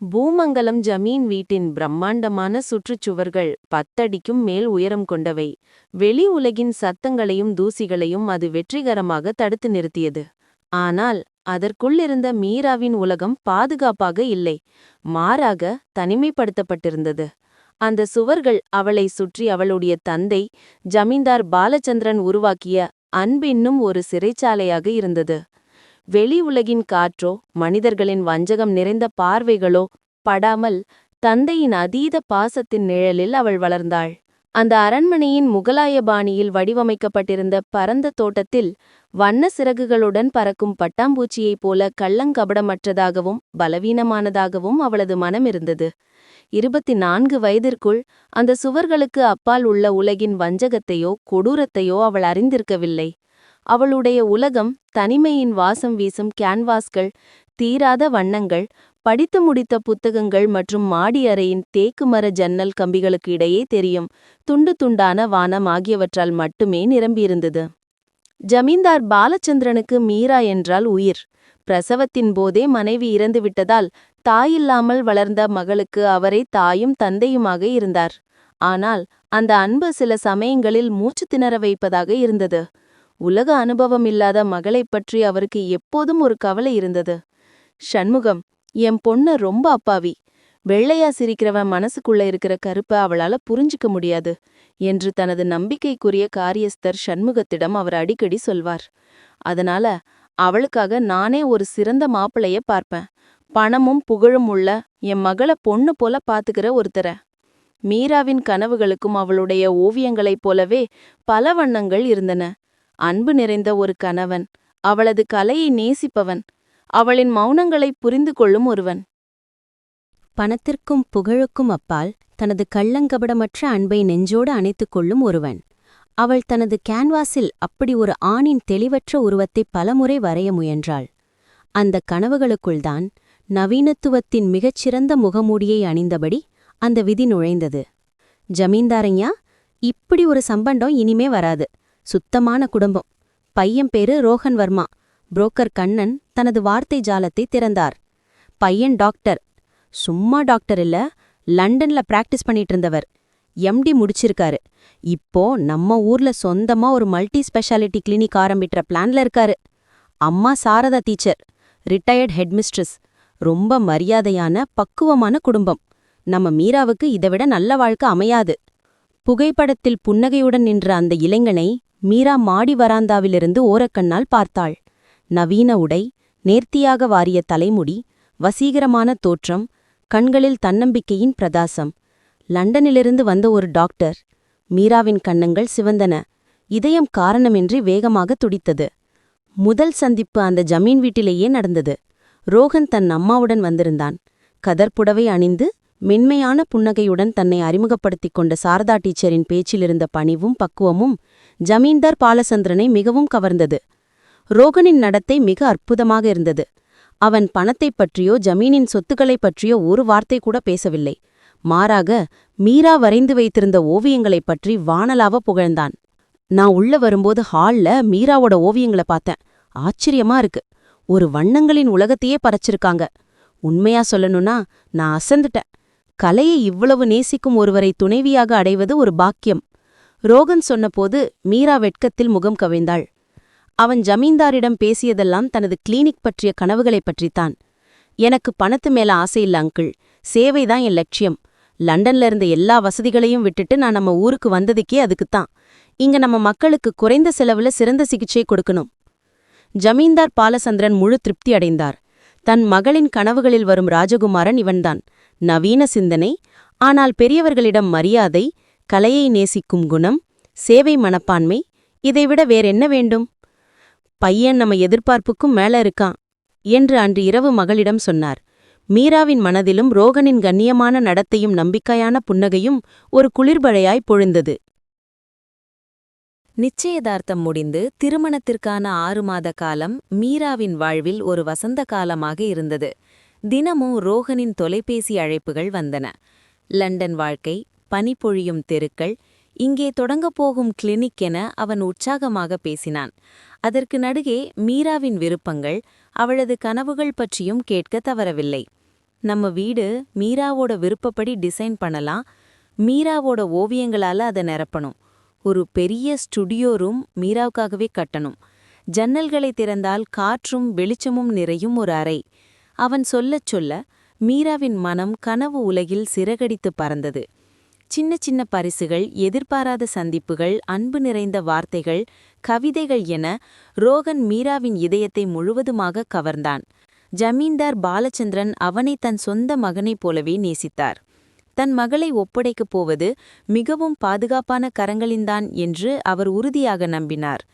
பூமங்கலம் ஜமீன் வீட்டின் பிரம்மாண்டமான சுற்றுச்சுவர்கள் பத்தடிக்கும் மேல் உயரம் கொண்டவை. வெளி உலகின் சத்தங்களையும் தூசிகளையும் அது வெற்றிகரமாக தடுத்து நிறுத்தியது. ஆனால் அதற்குள்ளிருந்த மீராவின் உலகம் பாதுகாப்பாக இல்லை. மாறாக தனிமைப்படுத்தப்பட்டிருந்தது. அந்த சுவர்கள் அவளை சுற்றி அவளுடைய தந்தை ஜமீன்தார் பாலச்சந்திரன் உருவாக்கிய அன்பின்னும் ஒரு சிறைச்சாலையாக இருந்தது. வெளி உலகின் காற்றோ மனிதர்களின் வஞ்சகம் நிறைந்த பார்வைகளோ படாமல் தந்தையின் அதீத பாசத்தின் நிழலில் அவள் வளர்ந்தாள். அந்த அரண்மனையின் முகலாய பாணியில் வடிவமைக்கப்பட்டிருந்த பரந்த தோட்டத்தில் வண்ண சிறகுகளுடன் பறக்கும் பட்டாம்பூச்சியைப் போல கள்ளங்கபடமற்றதாகவும் பலவீனமானதாகவும் அவளது மனம் இருந்தது. இருபத்தி நான்கு வயதிற்குள் அந்த சுவர்களுக்கு அப்பால் உள்ள உலகின் வஞ்சகத்தையோ கொடூரத்தையோ அவள் அறிந்திருக்கவில்லை. அவளுடைய உலகம் தனிமையின் வாசம் வீசும் கேன்வாஸ்கள் தீராத வண்ணங்கள் படித்து முடித்த புத்தகங்கள் மற்றும் மாடி அறையின் தேக்கு மர ஜன்னல் கம்பிகளுக்கு இடையே தெரியும். துண்டு துண்டான வானம் ஆகியவற்றால் மட்டுமே நிரம்பியிருந்தது. ஜமீன்தார் பாலச்சந்திரனுக்கு மீரா என்றால் உயிர். பிரசவத்தின் போதே மனைவி இறந்துவிட்டதால் தாயில்லாமல் வளர்ந்த மகளுக்கு அவரே தாயும் தந்தையுமாக இருந்தார். ஆனால் அந்த அன்பு சில சமயங்களில் மூச்சு திணற வைப்பதாக இருந்தது. உலக அனுபவம் இல்லாத மகளைப் பற்றி அவருக்கு எப்போதும் ஒரு கவலை இருந்தது. ஷண்முகம் என் பொண்ணு ரொம்ப அப்பாவி. வெள்ளையா சிரிக்கிறவன் மனசுக்குள்ள இருக்கிற கருப்ப அவளால புரிஞ்சுக்க முடியாது என்று தனது நம்பிக்கைக்குரிய காரியஸ்தர் ஷண்முகத்திடம் அவர் அடிக்கடி சொல்வார். அதனால அவளுக்காக நானே ஒரு சிறந்த மாப்பிளைய பார்ப்பேன். பணமும் புகழும் உள்ள என் மகளை பொண்ணு போல பாத்துக்கிற ஒருத்தர. மீராவின் கனவுகளுக்கும் அவளுடைய ஓவியங்களைப் போலவே பல வண்ணங்கள் இருந்தன. அன்பு நிறைந்த ஒரு கணவன் அவளது கலையை நேசிப்பவன் அவளின் மௌனங்களை புரிந்து கொள்ளும் ஒருவன். பணத்திற்கும் புகழுக்கும் அப்பால் தனது கள்ளங்கபடமற்ற அன்பை நெஞ்சோடு அணைத்துக் கொள்ளும் ஒருவன். அவள் தனது கேன்வாஸில் அப்படி ஒரு ஆணின் தெளிவற்ற உருவத்தை பலமுறை வரைய முயன்றாள். அந்த கனவுகளுக்குள்தான் நவீனத்துவத்தின் மிகச்சிறந்த முகமூடியை அணிந்தபடி அந்த விதி நுழைந்தது. ஜமீன்தாரையா இப்படி ஒரு சம்பண்டம் இனிமே வராது. சுத்தமான குடும்பம். பையன் பேரு ரோஹன் வர்மா. புரோக்கர் கண்ணன் தனது வார்த்தை ஜாலத்தை திறந்தார். பையன் டாக்டர். சும்மா டாக்டர் இல்ல லண்டன்ல பிராக்டிஸ் பண்ணிட்டு இருந்தவர் எம்டி முடிச்சிருக்காரு. இப்போ நம்ம ஊர்ல சொந்தமா ஒரு மல்டி ஸ்பெஷாலிட்டி கிளினிக் ஆரம்பிக்கிற பிளான்ல இருக்காரு. அம்மா சாரதா டீச்சர். ரிட்டையர்ட் ஹெட்மிஸ்ட்ரஸ் ரொம்ப மரியாதையான பக்குவமான குடும்பம். நம்ம மீராவுக்கு இதைவிட நல்ல வாழ்க்கை அமையாது. புகைப்படத்தில் புன்னகையுடன் நின்ற அந்த இளைஞனை மீரா மாடி வராந்தாவிலிருந்து ஓரக்கண்ணால் பார்த்தாள். நவீன உடை நேர்த்தியாக வாரிய தலைமுடி வசீகரமான தோற்றம் கண்களில் தன்னம்பிக்கையின் பிரதாசம் லண்டனிலிருந்து வந்த ஒரு டாக்டர். மீராவின் கண்ணங்கள் சிவந்தன. இதயம் காரணமின்றி வேகமாக துடித்தது. முதல் சந்திப்பு அந்த ஜமீன் வீட்டிலேயே நடந்தது. ரோகன் தன் அம்மாவுடன் வந்திருந்தான். கதர்ப்புடவை அணிந்து மென்மையான புன்னகையுடன் தன்னை அறிமுகப்படுத்திக் கொண்ட சாரதா டீச்சரின் பேச்சிலிருந்த பணிவும் பக்குவமும் ஜமீன்தார் பாலசந்திரனை மிகவும் கவர்ந்தது. ரோகனின் நடத்தை மிக அற்புதமாக இருந்தது. அவன் பணத்தைப் பற்றியோ ஜமீனின் சொத்துக்களைப் பற்றியோ ஒரு வார்த்தை கூட பேசவில்லை. மாறாக மீரா வரைந்து வைத்திருந்த ஓவியங்களைப் பற்றி வானலாவ புகழ்ந்தான். நான் உள்ள வரும்போது ஹால்ல மீராவோட ஓவியங்களை பார்த்தேன். ஆச்சரியமா இருக்கு. ஒரு வண்ணங்களின் உலகத்தையே பறச்சிருக்காங்க உண்மையா சொல்லணும்னா நான் அசந்துட்டேன். கலையை இவ்வளவு நேசிக்கும் ஒருவரை துணைவியாக அடைவது ஒரு பாக்கியம். ரோகன் சொன்னபோது மீரா வெட்கத்தில் முகம் கவிழ்ந்தாள். அவன் ஜமீன்தாரிடம் பேசியதெல்லாம் தனது கிளினிக் பற்றிய கனவுகளைப் பற்றித்தான். எனக்கு பணத்து மேல ஆசையில்ல அங்கிள். சேவைதான் என் லட்சியம். லண்டன்ல இருந்த எல்லா வசதிகளையும் விட்டுட்டு நான் நம்ம ஊருக்கு வந்ததுக்கே அதுக்குத்தான். இங்க நம்ம மக்களுக்கு குறைந்த செலவுல சிறந்த சிகிச்சை கொடுக்கணும். ஜமீன்தார் பாலசந்திரன் முழு திருப்தி அடைந்தார். தன் மகளின் கனவுகளில் வரும் ராஜகுமாரன் இவன்தான். நவீன சிந்தனை ஆனால் பெரியவர்களிடம் மரியாதை கலையை நேசிக்கும் குணம் சேவை மனப்பான்மை இதைவிட வேறென்ன வேண்டும்? பையன் நம்ம எதிர்பார்ப்புக்கும் மேல இருக்கான் என்று அன்று இரவு மகளிடம் சொன்னார். மீராவின் மனதிலும் ரோகனின் கண்ணியமான நடத்தையும் நம்பிக்கையான புன்னகையும் ஒரு குளிர்பழையாய் பொழிந்தது. நிச்சயதார்த்தம் முடிந்து திருமணத்திற்கான ஆறு மாத காலம் மீராவின் வாழ்வில் ஒரு வசந்த காலமாக இருந்தது. தினமும் ரோகனின் தொலைபேசி அழைப்புகள் வந்தன. லண்டன் வாழ்க்கை பனிப்பொழியும் தெருக்கள் இங்கே தொடங்கப் போகும் கிளினிக் என அவன் உற்சாகமாக பேசினான். அதற்கு நடுவே மீராவின் விருப்பங்கள் அவளது கனவுகள் பற்றியும் கேட்க தவறவில்லை. நம்ம வீடு மீராவோட விருப்பப்படி டிசைன் பண்ணலாம். மீராவோட ஓவியங்களால அதை நிரப்பணும். ஒரு பெரிய ஸ்டுடியோ ரூம் மீராவுக்காகவே கட்டணும். ஜன்னல்களை திறந்தால் காற்றும் வெளிச்சமும் நிறையும் ஒரு அறை. அவன் சொல்லச் சொல்ல மீராவின் மனம் கனவு உலகில் சிறகடித்து பறந்தது. சின்ன சின்ன பரிசுகள் எதிர்பாராத சந்திப்புகள் அன்பு நிறைந்த வார்த்தைகள் கவிதைகள் என ரோகன் மீராவின் இதயத்தை முழுவதுமாக கவர்ந்தான். ஜமீன்தார் பாலச்சந்திரன் அவனை தன் சொந்த மகனைப் போலவே நேசித்தார். தன் மகளை ஒப்படைக்கப் போவது மிகவும் பாதுகாப்பான கரங்களின்தான் என்று அவர் உறுதியாக நம்பினார்.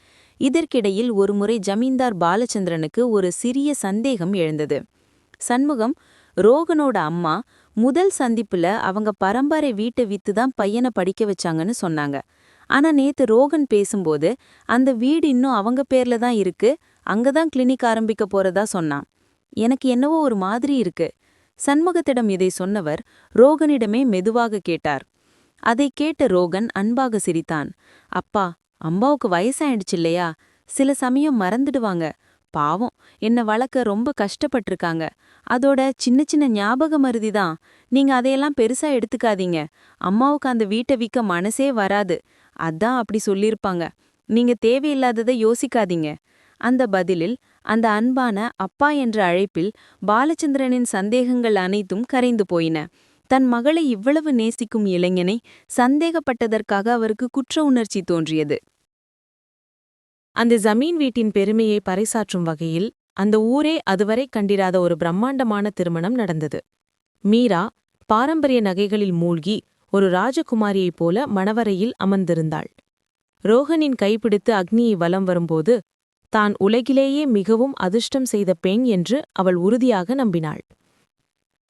இதற்கிடையில் ஒருமுறை ஜமீன்தார் பாலச்சந்திரனுக்கு ஒரு சிறிய சந்தேகம் எழுந்தது. சண்முகம் ரோகனோட அம்மா முதல் சந்திப்புல அவங்க பரம்பரை வீட்டை வித்து தான் பையனை படிக்க வச்சாங்கன்னு சொன்னாங்க. ஆனா நேத்து ரோகன் பேசும்போது அந்த வீடு இன்னும் அவங்க பேர்ல தான் இருக்கு அங்கதான் கிளினிக் ஆரம்பிக்க போறதா சொன்னான். எனக்கு என்னவோ ஒரு மாதிரி இருக்கு. சண்முகத்திடம் இதை சொன்னவர் ரோகனிடமே மெதுவாக கேட்டார். அதை கேட்ட ரோகன் அன்பாக சிரித்தான். அப்பா அம்பாவுக்கு வயசாயிடுச்சு இல்லையா? சில சமயம் மறந்துடுவாங்க. பாவம். என்ன வளர்க்க ரொம்ப கஷ்டப்பட்டிருக்காங்க. அதோட சின்ன சின்ன ஞாபக மருதி தான் நீங்க அதையெல்லாம் பெருசா எடுத்துக்காதீங்க. அம்மாவுக்கு அந்த வீட்டை விற்க மனசே வராது. அதான் அப்படி சொல்லியிருப்பாங்க. நீங்க தேவையில்லாததை யோசிக்காதீங்க. அந்த பதிலில் அந்த அன்பான அப்பா என்ற அழைப்பில் பாலச்சந்திரனின் சந்தேகங்கள் அனைத்தும் கரைந்து போயின. தன் மகளை இவ்வளவு நேசிக்கும் இளைஞனை சந்தேகப்பட்டதற்காக அவருக்கு குற்ற உணர்ச்சி தோன்றியது. அந்த ஜமீன் வீட்டின் பெருமையை பறைசாற்றும் வகையில் அந்த ஊரே அதுவரை கண்டிராத ஒரு பிரம்மாண்டமான திருமணம் நடந்தது. மீரா பாரம்பரிய நகைகளில் மூழ்கி ஒரு ராஜகுமாரியைப் போல மணவரையில் அமர்ந்திருந்தாள். ரோஹனின் கைப்பிடித்து அக்னியை வலம் வரும்போது தான் உலகிலேயே மிகவும் அதிர்ஷ்டம் செய்த பெண் என்று அவள் உறுதியாக நம்பினாள்.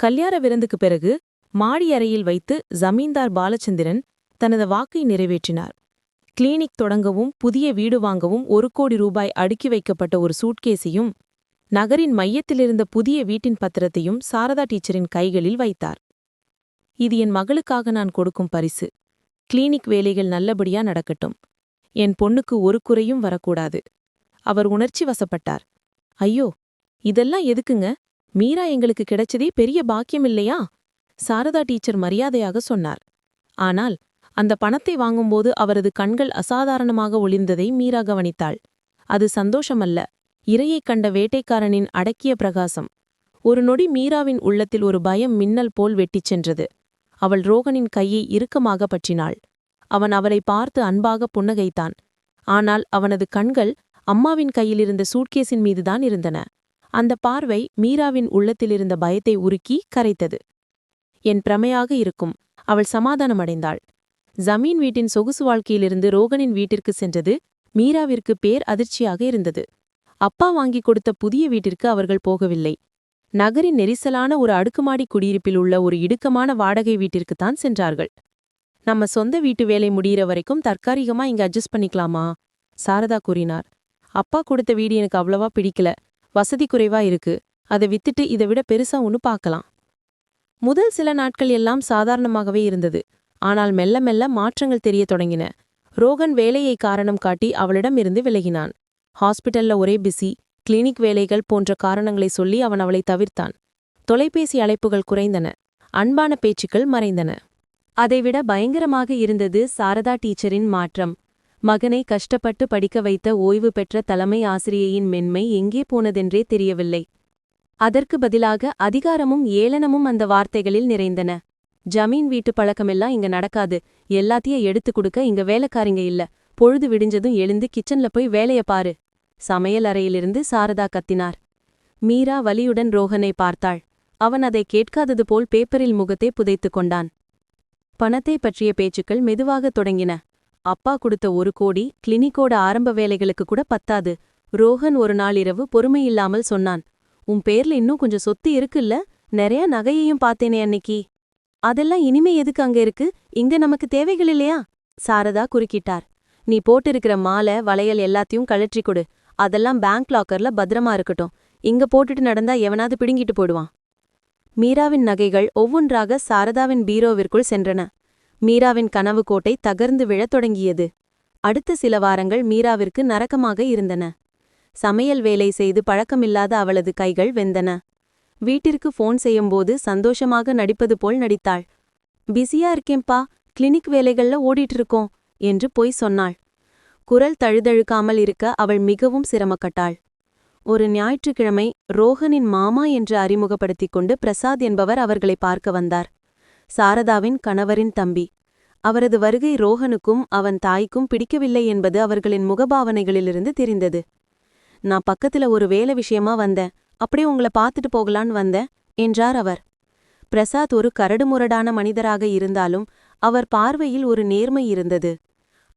கல்யாண விருந்துக்குப் பிறகு மாடி அறையில் வைத்து ஜமீன்தார் பாலச்சந்திரன் தனது வாக்கை நிறைவேற்றினார். கிளினிக் தொடங்கவும் புதிய வீடு வாங்கவும் ஒரு கோடி ரூபாய் அடுக்கி வைக்கப்பட்ட ஒரு சூட்கேஸையும் நகரின் மையத்திலிருந்த புதிய வீட்டின் பத்திரத்தையும் சாரதா டீச்சரின் கைகளில் வைத்தார். இது என் மகளுக்காக நான் கொடுக்கும் பரிசு. கிளினிக் வேலைகள் நல்லபடியா நடக்கட்டும். என் பொண்ணுக்கு ஒரு குறையும் வரக்கூடாது அவர் உணர்ச்சி வசப்பட்டார். ஐயோ இதெல்லாம் எதுக்குங்க? மீரா எங்களுக்கு கிடைச்சதே பெரிய பாக்கியம் இல்லையா சாரதா டீச்சர் மரியாதையாக சொன்னார். ஆனால் அந்த பணத்தை வாங்கும்போது அவரது கண்கள் அசாதாரணமாக ஒளிர்ந்ததை மீரா கவனித்தாள். அது சந்தோஷமல்ல. இரையைக் கண்ட வேட்டைக்காரனின் அடக்கிய பிரகாசம். ஒரு நொடி மீராவின் உள்ளத்தில் ஒரு பயம் மின்னல் போல் வெட்டிச் சென்றது. அவள் ரோகனின் கையை இறுக்கமாக பற்றினாள். அவன் அவளை பார்த்து அன்பாக புன்னகைத்தான். ஆனால் அவனது கண்கள் அம்மாவின் கையிலிருந்த சூட்கேஸின் மீதுதான் இருந்தன. அந்த பார்வை மீராவின் உள்ளத்திலிருந்த பயத்தை உருக்கி கரைத்தது. என் பிரமையாக இருக்கும். அவள் சமாதானமடைந்தாள். ஜமீன் வீட்டின் சொகுசு வாழ்க்கையிலிருந்து ரோகனின் வீட்டிற்கு சென்றது. மீராவிற்கு பேர் அதிர்ச்சியாக இருந்தது. அப்பா வாங்கிக் கொடுத்த புதிய வீட்டிற்கு அவர்கள் போகவில்லை. நகரின் நெரிசலான ஒரு அடுக்குமாடி குடியிருப்பில் உள்ள ஒரு இடுக்கமான வாடகை வீட்டிற்குத்தான் சென்றார்கள். நம்ம சொந்த வீட்டு வேலை முடியிற வரைக்கும் தற்காலிகமா இங்க அட்ஜஸ்ட் பண்ணிக்கலாமா? சாரதா கூறினார். அப்பா கொடுத்த வீடு எனக்கு அவ்வளவா பிடிக்கல. வசதி குறைவா இருக்கு. அதை வித்துட்டு இதை விட பெருசா ஒன்னு பார்க்கலாம். முதல் சில நாட்கள் எல்லாம் சாதாரணமாகவே இருந்தது. ஆனால் மெல்ல மெல்ல மாற்றங்கள் தெரியத் தொடங்கின. ரோகன் வேலையை காரணம் காட்டி அவளிடம் இருந்து விலகினான். ஹாஸ்பிட்டல்ல ஒரே பிஸி கிளினிக் வேலைகள் போன்ற காரணங்களை சொல்லி அவன் அவளை தவிர்த்தான். தொலைபேசி அழைப்புகள் குறைந்தன. அன்பான பேச்சுக்கள் மறைந்தன. அதைவிட பயங்கரமாக இருந்தது சாரதா டீச்சரின் மாற்றம். மகனை கஷ்டப்பட்டு படிக்க வைத்த ஓய்வு பெற்ற தலைமை ஆசிரியையின் மென்மை எங்கே போனதென்றே தெரியவில்லை. அதற்கு பதிலாக அதிகாரமும் ஏளனமும் அந்த வார்த்தைகளில் நிறைந்தன. ஜமீன் வீட்டு பழக்கமெல்லாம் இங்க நடக்காது. எல்லாத்தையும் எடுத்து கொடுக்க இங்க வேலைக்காரிங்க இல்ல. பொழுது விடிஞ்சதும் எழுந்து கிச்சன்ல போய் வேலைய பாரு. சமையல் அறையிலிருந்து சாரதா கத்தினார். மீரா வலியுடன் ரோஹனை பார்த்தாள். அவன் அதை கேட்காதது போல் பேப்பரில் முகத்தை புதைத்துக் கொண்டான். பணத்தை பற்றிய பேச்சுக்கள் மெதுவாகத் தொடங்கின. அப்பா கொடுத்த ஒரு கோடி கிளினிக்கோட ஆரம்ப வேலைகளுக்கு கூட பத்தாது. ரோஹன் ஒரு நாள் இரவு பொறுமையில்லாமல் சொன்னான். உன் பேர்ல இன்னும் கொஞ்சம் சொத்து இருக்குல்ல? நிறைய நகையையும் பார்த்தேனே அன்னைக்கு. அதெல்லாம் இனிமே எதுக்கு அங்க இருக்கு? இங்க நமக்கு தேவைகள் இல்லையா? சாரதா குறுக்கிட்டார். நீ போட்டிருக்கிற மாலை வளையல் எல்லாத்தையும் கழற்றி கொடு. அதெல்லாம் பேங்க் லாக்கர்ல பத்திரமா இருக்கட்டும். இங்க போட்டுட்டு நடந்தா எவனாவது பிடுங்கிட்டு போடுவான் மீராவின் நகைகள் ஒவ்வொன்றாக சாரதாவின் பீரோவிற்குள் சென்றன. மீராவின் கனவு கோட்டை தகர்ந்து விழத் தொடங்கியது. அடுத்த சில வாரங்கள் மீராவிற்கு நரக்கமாக இருந்தன. சமையல் வேலை செய்து பழக்கமில்லாத அவளது கைகள் வெந்தன. வீட்டிற்கு ஃபோன் செய்யும்போது சந்தோஷமாக நடிப்பது போல் நடித்தாள். பிஸியா இருக்கேன்பா கிளினிக் வேலைகள்ல ஓடிட்டு இருக்கோம் என்று பொய் சொன்னாள். குரல் தழுதழுக்காமல் இருக்க அவள் மிகவும் சிரமக்கட்டாள் ஒரு ஞாயிற்றுக்கிழமை ரோஹனின் மாமா என்று அறிமுகப்படுத்திக் கொண்டு பிரசாத் என்பவர் அவர்களை பார்க்க வந்தார். சாரதாவின் கணவரின் தம்பி. அவரது வருகை ரோஹனுக்கும் அவன் தாய்க்கும் பிடிக்கவில்லை என்பது அவர்களின் முகபாவனைகளிலிருந்து தெரிந்தது. நான் பக்கத்துல ஒரு வேலை விஷயமா வந்தேன். அப்படியே உங்களை பார்த்துட்டு போகலான்னு வந்தேன் என்றார் அவர். பிரசாத் ஒரு கரடுமுரடான மனிதராக இருந்தாலும் அவர் பார்வையில் ஒரு நேர்மை இருந்தது.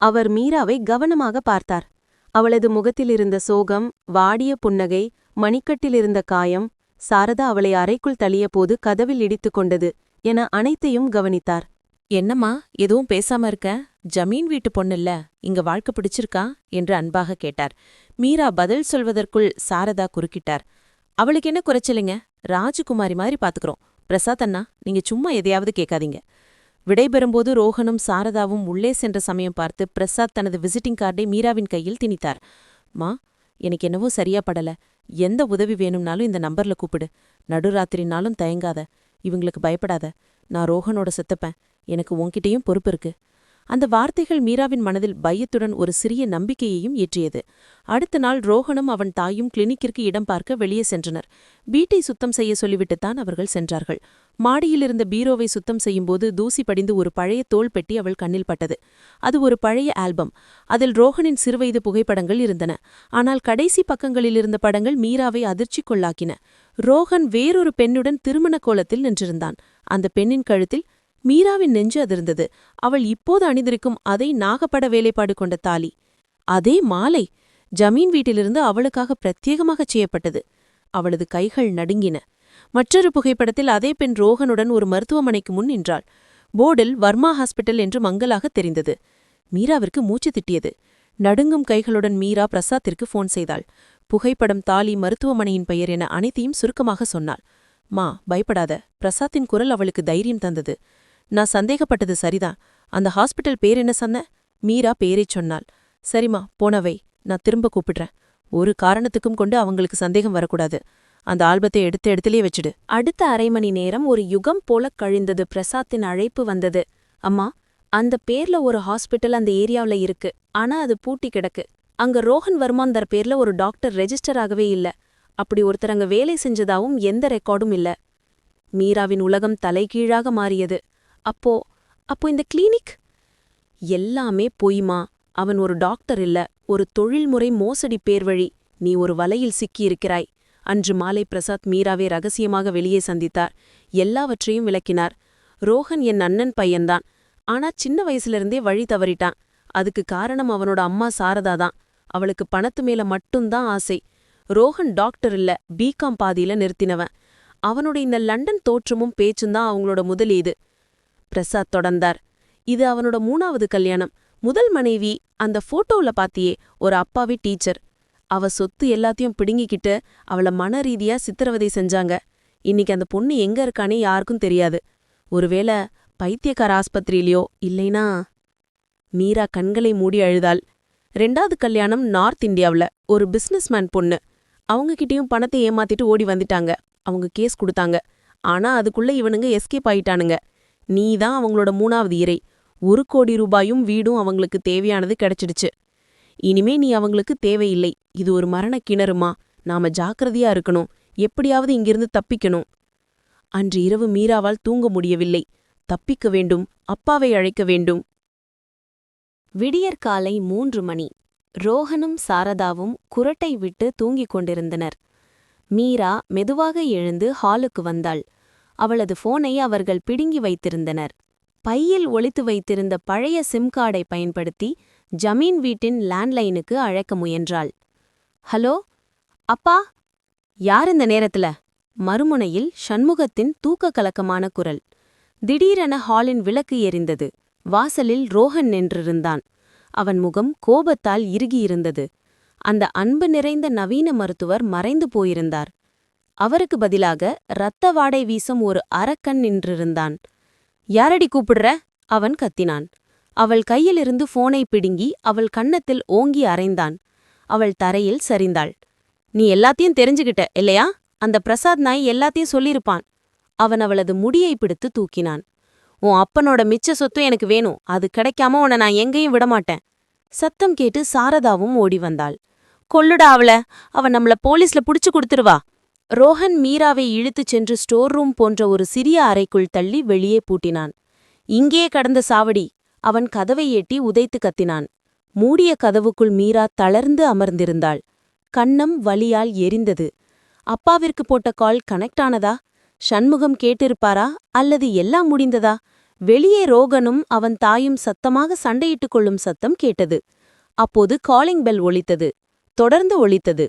அவர் மீராவை கவனமாக பார்த்தார். அவளது முகத்திலிருந்த சோகம் வாடிய புன்னகை மணிக்கட்டிலிருந்த காயம் சாரதா அவளை அறைக்குள் தள்ளியபோது கதவில் இடித்துக் கொண்டது என அனைத்தையும் கவனித்தார். என்னம்மா எதுவும் பேசாம இருக்க? ஜமீன் வீட்டு பொண்ணுல்ல இங்க வாழ்க்கை பிடிச்சிருக்கா? என்று அன்பாக கேட்டார். மீரா பதில் சொல்வதற்குள் சாரதா குறுக்கிட்டார். அவளுக்கு என்ன குறைச்சலுங்க? ராஜகுமாரி மாதிரி பாத்துக்கிறோம். பிரசாத் அண்ணா நீங்க சும்மா எதையாவது கேட்காதீங்க. விடைபெறும்போது ரோஹனும் சாரதாவும் உள்ளே சென்ற சமயம் பார்த்து பிரசாத் தனது விசிட்டிங் கார்டை மீராவின் கையில் திணித்தார். மா எனக்கு என்னவோ சரியா படல. எந்த உதவி வேணும்னாலும் இந்த நம்பர்ல கூப்பிடு. நடுராத்திரினாலும் தயங்காத. இவங்களுக்கு பயப்படாத. நான் ரோஹனோட செத்துப்பேன். எனக்கு உன்கிட்டயும் பொறுப்பு இருக்கு. அந்த வார்த்தைகள் மீராவின் மனதில் பயத்துடன் ஒரு சிறிய நம்பிக்கையையும் ஏற்றியது. அடுத்த நாள் ரோஹனும் அவன் தாயும் கிளினிக்கிற்கு இடம் பார்க்க வெளியே சென்றனர். வீட்டை சுத்தம் செய்ய சொல்லிவிட்டுத்தான் அவர்கள் சென்றார்கள். மாடியிலிருந்த பீரோவை சுத்தம் செய்யும்போது தூசி படிந்து ஒரு பழைய தோள் பெட்டி அவள் கண்ணில் பட்டது. அது ஒரு பழைய ஆல்பம். அதில் ரோஹனின் சிறுவயது புகைப்படங்கள் இருந்தன. ஆனால் கடைசி பக்கங்களில் இருந்த படங்கள் மீராவை அதிர்ச்சி கொள்ளாக்கின ரோஹன் வேறொரு பெண்ணுடன் திருமண கோலத்தில் நின்றிருந்தான். அந்த பெண்ணின் கழுத்தில் மீராவின் நெஞ்சு அதிர்ந்தது. அவள் இப்போது அணிந்திருக்கும் அதை நாகப்பட வேலைப்பாடு கொண்ட தாலி. அதே மாலை ஜமீன் வீட்டிலிருந்து அவளுக்காக பிரத்யேகமாகச் செய்யப்பட்டது. அவளது கைகள் நடுங்கின. மற்றொரு புகைப்படத்தில் அதே பெண் ரோகனுடன் ஒரு மருத்துவமனைக்கு முன் நின்றாள். போர்டில் வர்மா ஹாஸ்பிட்டல் என்று மங்கலாக தெரிந்தது. மீராவிற்கு மூச்சு திட்டியது. நடுங்கும் கைகளுடன் மீரா பிரசாத்திற்கு ஃபோன் செய்தாள். புகைப்படம் தாலி மருத்துவமனையின் பெயர் என அனைத்தையும் சுருக்கமாக சொன்னாள். மா பயப்படாத. பிரசாத்தின் குரல் அவளுக்கு தைரியம் தந்தது. நான் சந்தேகப்பட்டது சரிதான். அந்த ஹாஸ்பிட்டல் பேர் என்ன சொன்ன? மீரா பேரைச் சொன்னாள். சரிம்மா போனவை நான் திரும்ப கூப்பிடுறேன். ஒரு காரணத்துக்கும் கொண்டு அவங்களுக்கு சந்தேகம் வரக்கூடாது. அந்த ஆல்பத்தை எடுத்த இடத்துலயே வச்சுடு. அடுத்த அரை மணி நேரம் ஒரு யுகம் போல கழிந்தது. பிரசாத்தின் அழைப்பு வந்தது. அம்மா அந்த பேர்ல ஒரு ஹாஸ்பிட்டல் அந்த ஏரியாவுல இருக்கு. ஆனா அது பூட்டி கிடக்கு. அங்க ரோஹன் வர்மாந்தர் பேர்ல ஒரு டாக்டர் ரெஜிஸ்டர் ஆகவே இல்ல. அப்படி ஒருத்தர் அங்க வேலை செஞ்சதாவும் எந்த ரெக்கார்டும் இல்ல. மீராவின் உலகம் தலைகீழாக மாறியது. அப்போ அப்போ இந்த கிளினிக் எல்லாமே பொய்மா. அவன் ஒரு டாக்டர் இல்ல ஒரு தொழில்முறை மோசடி பேர்வழி நீ ஒரு வலையில் சிக்கியிருக்கிறாய். அன்று மாலை பிரசாத் மீராவை ரகசியமாக வெளியே சந்தித்தார். எல்லாவற்றையும் விளக்கினார். ரோஹன் என் அண்ணன் பையன்தான். ஆனா சின்ன வயசுலேருந்தே வழி தவறிட்டான். அதுக்கு காரணம் அவனோட அம்மா சாரதா தான் அவளுக்கு பணத்து மேல மட்டும்தான் ஆசை. ரோஹன் டாக்டர் இல்ல பிகாம் பாதியில நிறுத்தினவன். அவனோட இந்த லண்டன் தோற்றமும் பேச்சும்தான் அவங்களோட முதலீது பிரசாத் தொடர்ந்தார். இது அவனோட மூணாவது கல்யாணம். முதல் மனைவி அந்த போட்டோவுல பாத்தியே ஒரு அப்பாவி டீச்சர். அவ சொத்து எல்லாத்தையும் பிடுங்கிக்கிட்டு அவள மன ரீதியா சித்திரவதை செஞ்சாங்க. இன்னைக்கு அந்த பொண்ணு எங்க இருக்கானே யாருக்கும் தெரியாது. ஒருவேளை பைத்தியக்கார ஆஸ்பத்திரியிலையோ இல்லைனா மீரா கண்களை மூடி அழுதாள். ரெண்டாவது கல்யாணம் நார்த் இந்தியாவுல ஒரு பிசினஸ்மேன் பொண்ணு. அவங்ககிட்டயும் பணத்தை ஏமாத்திட்டு ஓடி வந்துட்டாங்க. அவங்க கேஸ் கொடுத்தாங்க. ஆனா அதுக்குள்ள இவனுங்க எஸ்கேப் ஆயிட்டானுங்க. நீ தான் அவங்களோட மூணாவது இறை. ஒரு கோடி ரூபாயும் வீடும் அவங்களுக்கு தேவையானது கிடைச்சிடுச்சு. இனிமே நீ அவங்களுக்கு தேவையில்லை. இது ஒரு மரண கிணறுமா? நாம ஜாக்கிரதையா இருக்கணும். எப்படியாவது இங்கிருந்து தப்பிக்கணும். அன்று இரவு மீராவால் தூங்க முடியவில்லை. தப்பிக்க வேண்டும். அப்பாவை அழைக்க வேண்டும். விடியற்காலை மூன்று மணி. ரோஹனும் சாரதாவும் குரட்டை விட்டு தூங்கிக் கொண்டிருந்தனர். மீரா மெதுவாக எழுந்து ஹாலுக்கு வந்தாள். அவளது போனை அவர்கள் பிடுங்கி வைத்திருந்தனர். பையில் ஒளித்து வைத்திருந்த பழைய சிம் கார்டை பயன்படுத்தி ஜமீன் வீட்டின் லேண்ட்லைனுக்கு அழைக்க முயன்றாள். ஹலோ அப்பா? யார் இந்த நேரத்துல? மறுமுனையில் ஷண்முகத்தின் தூக்க கலக்கமான குரல். திடீரென ஹாலின் விளக்கு எரிந்தது. வாசலில் ரோஹன் நின்றிருந்தான். அவன் முகம் கோபத்தால் இறுகியிருந்தது. அந்த அன்பு நிறைந்த நவீன மருத்துவர் மறைந்து போயிருந்தார். அவருக்கு பதிலாக இரத்த வாடை வீசும் ஒரு அரக்கன் நின்றிருந்தான். யாரடி கூப்பிடுற? அவன் கத்தினான். அவள் கையிலிருந்து போனை பிடுங்கி அவள் கன்னத்தில் ஓங்கி அரைந்தான் அவள் தரையில் சரிந்தாள். நீ எல்லாத்தையும் தெரிஞ்சுகிட்ட இல்லையா? அந்த பிரசாத் நாய் எல்லாத்தையும் சொல்லியிருப்பான். அவன் அவளது முடியை பிடித்து தூக்கினான். உன் அப்பனோட மிச்ச சொத்து எனக்கு வேணும். அது கிடைக்காம உன்னை நான் எங்கேயும் விடமாட்டேன் சத்தம் கேட்டு சாரதாவும் ஓடி வந்தாள். கொள்ளுடா அவள. அவன் நம்மள போலீஸ்ல புடிச்சு கொடுத்துருவா. ரோஹன் மீராவை இழுத்துச் சென்று ஸ்டோர் ரூம் போன்ற ஒரு சிறிய அறைக்குள் தள்ளி வெளியே பூட்டினான். இங்கே கடந்த சாவடி. அவன் கதவை எட்டி உதைத்து கத்தினான். மூடிய கதவுக்குள் மீரா தளர்ந்து அமர்ந்திருந்தாள். கண்ணம் வலியால் எரிந்தது. அப்பாவிற்கு போட்ட கால் கனெக்ட் ஆனதா? சண்முகம் கேட்டிருப்பாரா? அல்லது எல்லாம் முடிந்ததா? வெளியே ரோகனும் அவன் தாயும் சத்தமாக சண்டையிட்டுக் கொள்ளும் சத்தம் கேட்டது. அப்போது காலிங் பெல் ஒலித்தது. தொடர்ந்து ஒலித்தது.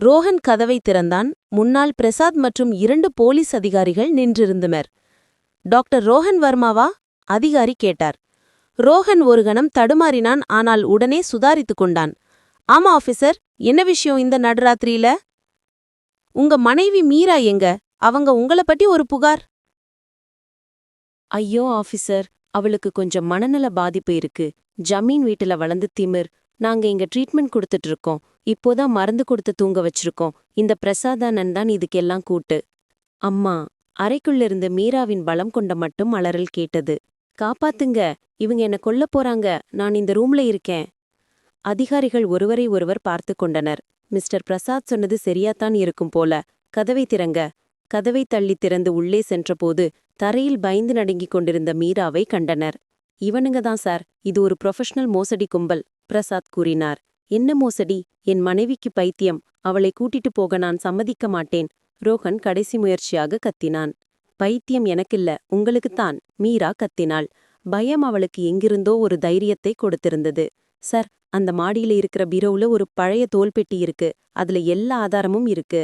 ரோஹன் கதவை திறந்தான். முன்னால் பிரசாத் மற்றும் இரண்டு போலீஸ் அதிகாரிகள் நின்றிருந்தனர். டாக்டர் ரோஹன் வர்மாவா? அதிகாரி கேட்டார். ரோஹன் ஒரு கணம் தடுமாறினான் ஆனால் உடனே சுதாரித்துக் கொண்டான். ஆமா ஆபீசர் என்ன விஷயம் இந்த நடுராத்திரியில? உங்க மனைவி மீரா எங்க? அவங்க உங்கள பத்தி ஒரு புகார்? ஐயோ ஆஃபீசர் அவளுக்கு கொஞ்சம் மனநல பாதிப்பு இருக்கு. ஜமீன் வீட்டுல வளர்ந்து திமிர். நாங்க இங்க ட்ரீட்மெண்ட் கொடுத்துட்டு இருக்கோம் இப்போதான் மருந்து கொடுத்து தூங்க வச்சிருக்கோம். இந்த பிரசாதானன் தான் இதுக்கெல்லாம் கூட்டு. அம்மா அறைக்குள்ளிருந்து மீராவின் பலம் கொண்ட மட்டும் அலறல் கேட்டது. காப்பாத்துங்க இவங்க என்ன கொல்லப் போறாங்க. நான் இந்த ரூம்ல இருக்கேன். அதிகாரிகள் ஒருவரை ஒருவர் பார்த்து கொண்டனர். மிஸ்டர் பிரசாத் சொன்னது சரியாத்தான் இருக்கும் போல. கதவை திறங்க கதவை தள்ளி திறந்து உள்ளே சென்றபோது தரையில் பயந்து நடுங்கிக் கொண்டிருந்த மீராவை கண்டனர். இவனுங்க தான் சார் இது ஒரு ப்ரொஃபஷனல் மோசடி கும்பல். பிரசாத் கூறினார் என்ன மோசடி? என் மனைவிக்கு பைத்தியம். அவளை கூட்டிட்டு போக நான் சம்மதிக்க மாட்டேன். ரோஹன் கடைசி முயற்சியாக கத்தினான். பைத்தியம் எனக்கில்ல உங்களுக்குத்தான் மீரா கத்தினாள். பயம் அவளுக்கு எங்கிருந்தோ ஒரு தைரியத்தை கொடுத்திருந்தது. சார் அந்த மாடியில இருக்கிற பீரோவுல ஒரு பழைய தோல்பெட்டி இருக்கு. அதுல எல்லா ஆதாரமும் இருக்கு.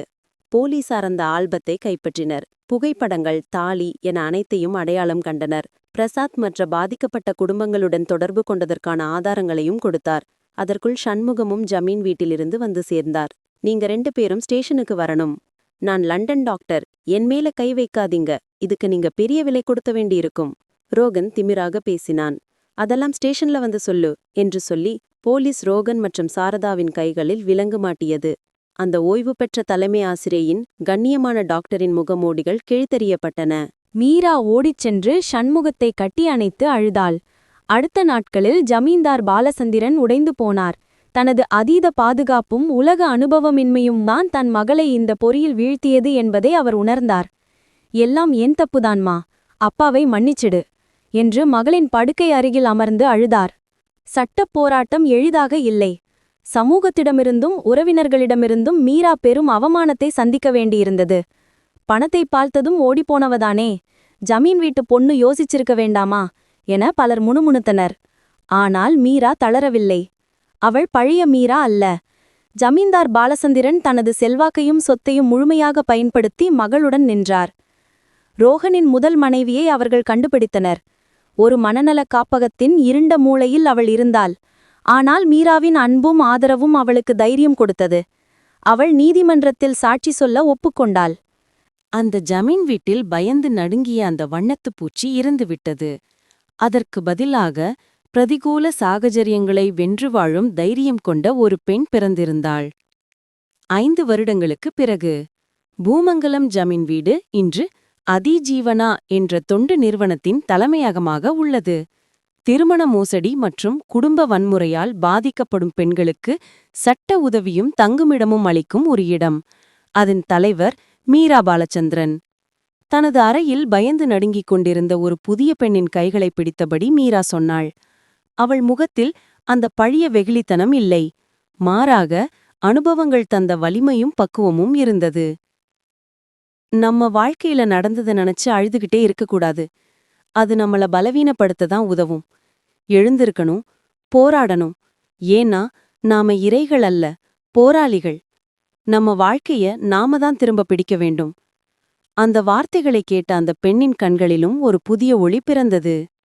போலீசார் அந்த ஆல்பத்தை கைப்பற்றினர். புகைப்படங்கள் தாலி என அனைத்தையும் அடையாளம் கண்டனர். பிரசாத் மற்ற பாதிக்கப்பட்ட குடும்பங்களுடன் தொடர்பு கொண்டதற்கான ஆதாரங்களையும் கொடுத்தார். அதற்குள் சண்முகமும் ஜமீன் வீட்டிலிருந்து வந்து சேர்ந்தார். நீங்க ரெண்டு பேரும் ஸ்டேஷனுக்கு வரணும். நான் லண்டன் டாக்டர். என் மேல கை வைக்காதீங்க. இதுக்கு நீங்க பெரிய விலை கொடுத்த வேண்டியிருக்கும். ரோகன் திமிராக பேசினான். அதெல்லாம் ஸ்டேஷன்ல வந்து சொல்லு என்று சொல்லி போலீஸ் ரோகன் மற்றும் சாரதாவின் கைகளில் விலங்கு மாட்டியது. அந்த ஓய்வு பெற்ற தலைமை ஆசிரியையின் கண்ணியமான டாக்டரின் முகமூடிகள் கிழித்தறியப்பட்டன. மீரா ஓடிச் சென்று சண்முகத்தை கட்டி அணைத்து அழுதாள். அடுத்த நாட்களில் ஜமீன்தார் பாலசந்திரன் உடைந்து போனார். தனது அதீத பாதுகாப்பும் உலக அனுபவமின்மையும் தான் தன் மகளை இந்த பொறியில் வீழ்த்தியது என்பதை அவர் உணர்ந்தார். எல்லாம் என் தப்புதான்மா? அப்பாவை மன்னிச்சிடு என்று மகளின் படுக்கை அருகில் அமர்ந்து அழுதார். சட்டப் போராட்டம் எளிதாக இல்லை. சமூகத்திடமிருந்தும் உறவினர்களிடமிருந்தும் மீரா பெரும் அவமானத்தை சந்திக்க வேண்டியிருந்தது. பணத்தை பார்த்ததும் ஓடிப்போனவதானே? ஜமீன் வீட்டு பொண்ணு யோசிச்சிருக்க வேண்டாமா? என பலர் முணுமுணுத்தனர். ஆனால் மீரா தளரவில்லை. அவள் பழைய மீரா அல்ல. ஜமீன்தார் பாலசந்திரன் தனது செல்வாக்கையும் சொத்தையும் முழுமையாக பயன்படுத்தி மகளுடன் நின்றார். ரோகனின் முதல் மனைவியை அவர்கள் கண்டுபிடித்தனர். ஒரு மனநலக் காப்பகத்தின் இருண்ட மூளையில் அவள் இருந்தாள். ஆனால் மீராவின் அன்பும் ஆதரவும் அவளுக்கு தைரியம் கொடுத்தது. அவள் நீதிமன்றத்தில் சாட்சி சொல்ல ஒப்புக்கொண்டாள். அந்த ஜமீன் வீட்டில் பயந்து நடுங்கிய அந்த வண்ணத்துப் பூச்சி இறந்துவிட்டது. அதற்கு பதிலாக பிரதிகூல சாகஜரியங்களை வென்று வாழும் தைரியம் கொண்ட ஒரு பெண் பிறந்திருந்தாள். ஐந்து வருடங்களுக்குப் பிறகு பூமங்கலம் ஜமீன் வீடு இன்று அதிஜீவனா என்ற தொண்டு நிறுவனத்தின் தலைமையகமாக உள்ளது. திருமண மோசடி மற்றும் குடும்ப வன்முறையால் பாதிக்கப்படும் பெண்களுக்கு சட்ட உதவியும் தங்குமிடமும் அளிக்கும் ஒரு இடம். அதன் தலைவர் மீரா பாலச்சந்திரன். தனது அறையில் பயந்து நடுங்கிக் கொண்டிருந்த ஒரு புதிய பெண்ணின் கைகளை பிடித்தபடி மீரா சொன்னாள். அவள் முகத்தில் அந்த பழைய வெகுளித்தனம் இல்லை. மாறாக அனுபவங்கள் தந்த வலிமையும் பக்குவமும் இருந்தது. நம்ம வாழ்க்கையில நடந்ததை நினைச்சு அழுதுகிட்டே இருக்கக்கூடாது. அது நம்மள பலவீனப்படுத்த தான் உதவும். எழுந்திருக்கணும் போராடணும். ஏன்னா நாம இறைகள் அல்ல போராளிகள். நம்ம வாழ்க்கைய நாம தான் திரும்ப பிடிக்க வேண்டும். அந்த வார்த்தைகளை கேட்ட அந்த பெண்ணின் கண்களிலும் ஒரு புதிய ஒளி பிறந்தது.